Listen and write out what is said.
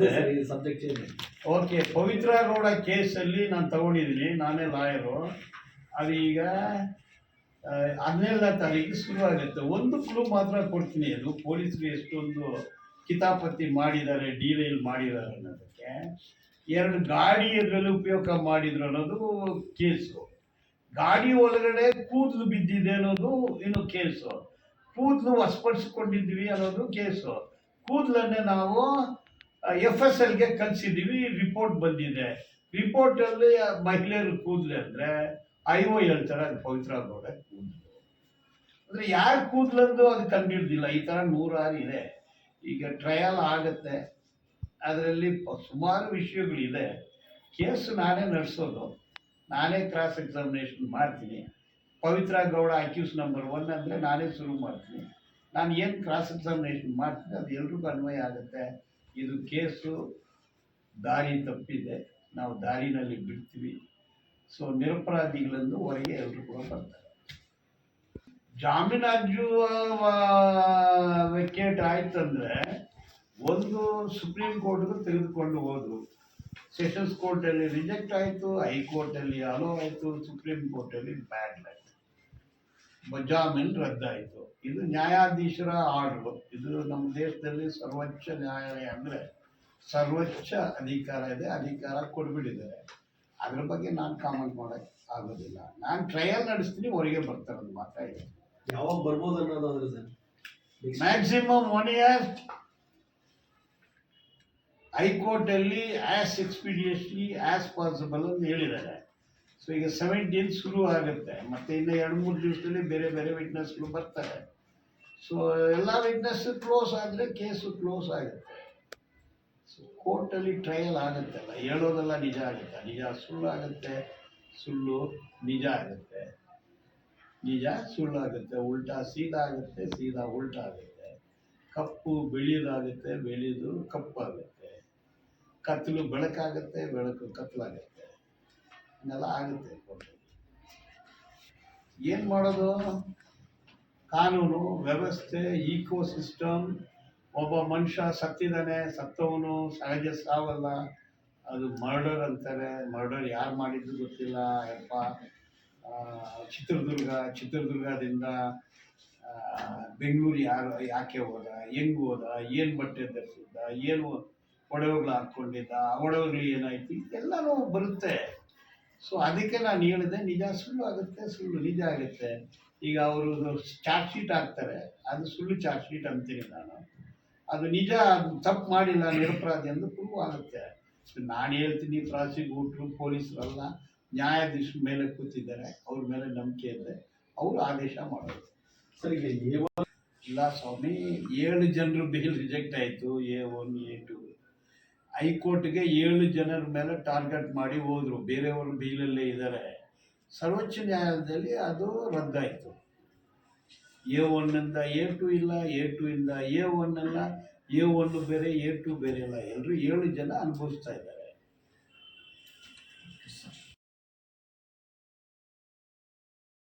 ಅದೇ ಸರ್ ಇದು subject change okay Pavithra Gowda ಕೇಸಲ್ಲಿ ನಾನು ತಗೊಂಡಿದ್ದೀನಿ ನಾನೇ ಲಾಯರು. ಅದು ಈಗ ಆ, ಹದಿನೇಳನೇ ತಾರೀಕು ಶುರು ಆಗುತ್ತೆ ಒಂದು ಕ್ಲೂ ಮಾತ್ರ ಕೊಡ್ತೀನಿ ಅದು. ಪೊಲೀಸರು ಎಷ್ಟೊಂದು ಕಿತಾಪತಿ ಮಾಡಿದ್ದಾರೆ ಡೀಲೈಲ್ ಮಾಡಿದ್ದಾರೆ ಅನ್ನೋದಕ್ಕೆ. ಎರಡು ಗಾಡಿ ಅದರಲ್ಲಿ ಉಪಯೋಗ ಮಾಡಿದ್ರು ಅನ್ನೋದು ಕೇಸು. ಗಾಡಿ ಒಳಗಡೆ ಕೂದಲು ಬಿದ್ದಿದೆ ಅನ್ನೋದು ಇನ್ನು ಕೇಸು. ಕೂದಲು ವಸ್ಪಡಿಸ್ಕೊಂಡಿದ್ವಿ ಅನ್ನೋದು ಕೇಸು. ಕೂದಲನ್ನೇ ನಾವು ಎಫ್ ಎಸ್ ಎಲ್ಗೆ ಕಳಿಸಿದ್ದೀವಿ ರಿಪೋರ್ಟ್ ಬಂದಿದೆ. ರಿಪೋರ್ಟಲ್ಲಿ ಮಹಿಳೆಯರು ಕೂದಲೆ ಅಂದರೆ ಐ ಒ ಹೇಳ್ತಾರೆ ಅದು ಪವಿತ್ರ ಗೌಡ ಕೂದಲು. ಅಂದರೆ ಯಾರು ಕೂದಲಂದು ಅದು ಕಂಡಿಡ್ದಿಲ್ಲ ಈ ಥರ ನೂರಾರು ಇದೆ. ಈಗ ಟ್ರಯಲ್ ಆಗುತ್ತೆ. ಅದರಲ್ಲಿ ಸುಮಾರು ವಿಷಯಗಳಿದೆ. ಕೇಸ್ ನಾನೇ ನಡೆಸೋದು. ನಾನೇ ಕ್ರಾಸ್ ಎಕ್ಸಾಮಿನೇಷನ್ ಮಾಡ್ತೀನಿ. Pavithra Gowda accused number one ಅಂದರೆ ನಾನೇ ಶುರು ಮಾಡ್ತೀನಿ. ನಾನು ಏನು ಕ್ರಾಸ್ ಎಕ್ಸಾಮಿನೇಷನ್ ಮಾಡ್ತೀನಿ ಅದು ಎಲ್ರಿಗೂ ಅನ್ವಯ ಆಗುತ್ತೆ. ಇದು ಕೇಸು ದಾರಿ ತಪ್ಪಿದೆ. ನಾವು ದಾರಿನಲ್ಲಿ ಬಿಡ್ತೀವಿ. ಸೊ ನಿರಪರಾಧಿಗಳನ್ನು ಹೊರಗೆ ಎಲ್ಲರೂ ಕೂಡ ಬರ್ತಾರೆ. ಜಾಮೀನಾಜು ವೆಕೇಟ್ ಆಯ್ತಂದ್ರೆ ಒಂದು ಸುಪ್ರೀಂ ಕೋರ್ಟ್ಗೂ ತೆಗೆದುಕೊಂಡು ಹೋದ್ರು. ಸೆಷನ್ಸ್ ಕೋರ್ಟಲ್ಲಿ ರಿಜೆಕ್ಟ್ ಆಯಿತು ಹೈಕೋರ್ಟಲ್ಲಿ ಅಲೋ ಆಯಿತು ಸುಪ್ರೀಂ ಕೋರ್ಟಲ್ಲಿ ಬ್ಯಾಡ್ ಆಯಿತು ಜಾಮೀನು ರದ್ದಾಯಿತು. ಇದು ನ್ಯಾಯಾಧೀಶರ ಆರ್ಡ್ರು. ಇದು ನಮ್ಮ ದೇಶದಲ್ಲಿ ಸರ್ವೋಚ್ಚ ನ್ಯಾಯಾಲಯ ಅಂದರೆ ಸರ್ವೋಚ್ಚ ಅಧಿಕಾರ ಇದೆ ಅಧಿಕಾರ ಕೊಟ್ಬಿಟ್ಟಿದ್ದಾರೆ ಅದ್ರ ಬಗ್ಗೆ ನಾನು ಕಾಮೆಂಟ್ ಮಾಡೋಕ್ಕೆ ಆಗೋದಿಲ್ಲ. ನಾನು ಟ್ರಯಲ್ ನಡೆಸ್ತೀನಿ ಹೊರಗೆ ಬರ್ತಾರೆ ಮಾತ್ರ ಇದೆ ಯಾವಾಗ ಬರ್ಬೋದು ಅನ್ನೋದಾದ್ರೆ ಸರ್ ಮ್ಯಾಕ್ಸಿಮಮ್ ಒನ್ ಇಯರ್ ಹೈಕೋರ್ಟಲ್ಲಿ ಆ್ಯಸ್ ಎಕ್ಸ್ಪೀಡಿಯಸ್ಲಿ ಆ್ಯಸ್ ಪಾಸಿಬಲ್ ಅಂತ ಹೇಳಿದ್ದಾರೆ. ಸೊ ಈಗ ಸೆವೆಂಟೀನ್ ಶುರು ಆಗುತ್ತೆ. ಮತ್ತೆ ಇನ್ನು ಎರಡು, ಮೂರು ದಿವಸದಲ್ಲಿ ಬೇರೆ ಬೇರೆ ವಿಟ್ನೆಸ್ಗಳು ಬರ್ತಾರೆ. ಸೊ ಎಲ್ಲ ವಿಟ್ನೆಸ್ ಕ್ಲೋಸ್ ಆದರೆ ಕೇಸು ಕ್ಲೋಸ್ ಆಗುತ್ತೆ. ಸೊ ಕೋರ್ಟಲ್ಲಿ ಟ್ರಯಲ್ ಆಗುತ್ತಲ್ಲ ಹೇಳೋದೆಲ್ಲ ನಿಜ ಆಗುತ್ತೆ. ನಿಜ ಸುಳ್ಳು ಆಗುತ್ತೆ. ಸುಳ್ಳು ನಿಜ ಆಗುತ್ತೆ. ನಿಜ ಸುಳ್ಳಾಗುತ್ತೆ ಉಲ್ಟಾ ಸೀದಾ ಆಗುತ್ತೆ, ಸೀದಾ ಉಲ್ಟಾ ಆಗುತ್ತೆ. ಕಪ್ಪು ಬೆಳೆಯೋದಾಗುತ್ತೆ, ಬೆಳೆಯೋದು ಕಪ್ಪಾಗುತ್ತೆ ಕತ್ತಲು ಬೆಳಕಾಗುತ್ತೆ, ಬೆಳಕು ಕತ್ತಲಾಗುತ್ತೆ. ಇನ್ನೆಲ್ಲ ಆಗುತ್ತೆ ಏನು ಮಾಡೋದು? ಕಾನೂನು, ವ್ಯವಸ್ಥೆ ಈಕೋ ಸಿಸ್ಟಮ್ ಒಬ್ಬ ಮನುಷ್ಯ ಸತ್ತಿದ್ದಾನೆ, ಸತ್ತವನು ಸಹಜ ಸಾವಲ್ಲ, ಅದು ಮರ್ಡರ್ ಅಂತಾರೆ ಮರ್ಡರ್ ಯಾರು ಮಾಡಿದ್ದು ಗೊತ್ತಿಲ್ಲ, ಯಪ್ಪ. ಚಿತ್ರದುರ್ಗ, ಚಿತ್ರದುರ್ಗದಿಂದ ಬೆಂಗಳೂರು ಯಾರು, ಯಾಕೆ ಹೋದ, ಹೆಂಗ್ ಹೋದ, ಏನು ಬಟ್ಟೆ ಧರಿಸಿದ್ದ, ಏನು ಒಡವೆಗಳು ಹಾಕ್ಕೊಂಡಿದ್ದ ಒಡವೆಗಳು ಏನಾಯ್ತು? ಎಲ್ಲನೂ ಬರುತ್ತೆ. ಸೊ ಅದಕ್ಕೆ ನಾನು ಹೇಳಿದೆ ನಿಜ ಸುಳ್ಳು ಆಗುತ್ತೆ ಸುಳ್ಳು ನಿಜ ಆಗುತ್ತೆ. ಈಗ ಅವರು ಚಾರ್ಜ್ ಶೀಟ್ ಹಾಕ್ತಾರೆ ಅದು ಸುಳ್ಳು ಚಾರ್ಜ್ ಶೀಟ್ ಅಂತೀನಿ ನಾನು. ಅದು ನಿಜ ತಪ್ಪು ಮಾಡಿಲ್ಲ ನಿರಪರಾಧಿ ಎಂದು ಪ್ರೂವ್ ಆಗುತ್ತೆ. ನಾನು ಹೇಳ್ತೀನಿ ಪ್ರಾಸಿಕ್ಯೂಟ್ರು ಪೊಲೀಸರೆಲ್ಲ ನ್ಯಾಯಾಧೀಶ ಮೇಲೆ ಕೂತಿದ್ದಾರೆ ಅವ್ರ ಮೇಲೆ ನಂಬಿಕೆ ಇದೆ ಅವರು ಆದೇಶ ಮಾಡೋದು ಸರಿ ಈಗ ಇಲ್ಲ ಸ್ವಾಮಿ ಏಳು ಜನರು ಬಿಲ್ ರಿಜೆಕ್ಟ್ ಆಯಿತು ಎ ಒನ್ ಎ ಟು ಹೈಕೋರ್ಟ್ಗೆ ಏಳು ಜನರ ಮೇಲೆ ಟಾರ್ಗೆಟ್ ಮಾಡಿ ಹೋದರು. ಬೇರೆಯವರು ಬೀಲಲ್ಲೇ ಇದ್ದಾರೆ. ಸರ್ವೋಚ್ಚ ನ್ಯಾಯಾಲಯದಲ್ಲಿ ಅದು ರದ್ದಾಯಿತು. ಎ ಒನ್ನಿಂದ ಎ ಟು ಇಲ್ಲ, ಎ ಟು ಇಂದ ಎ ಒನ್ ಅಲ್ಲ, ಎ ಒನ್ ಬೇರೆ, ಎ ಟು ಬೇರೆ ಇಲ್ಲ. ಎಲ್ಲರೂ ಏಳು ಜನ ಅನುಭವಿಸ್ತಾ ಇದ್ದಾರೆ.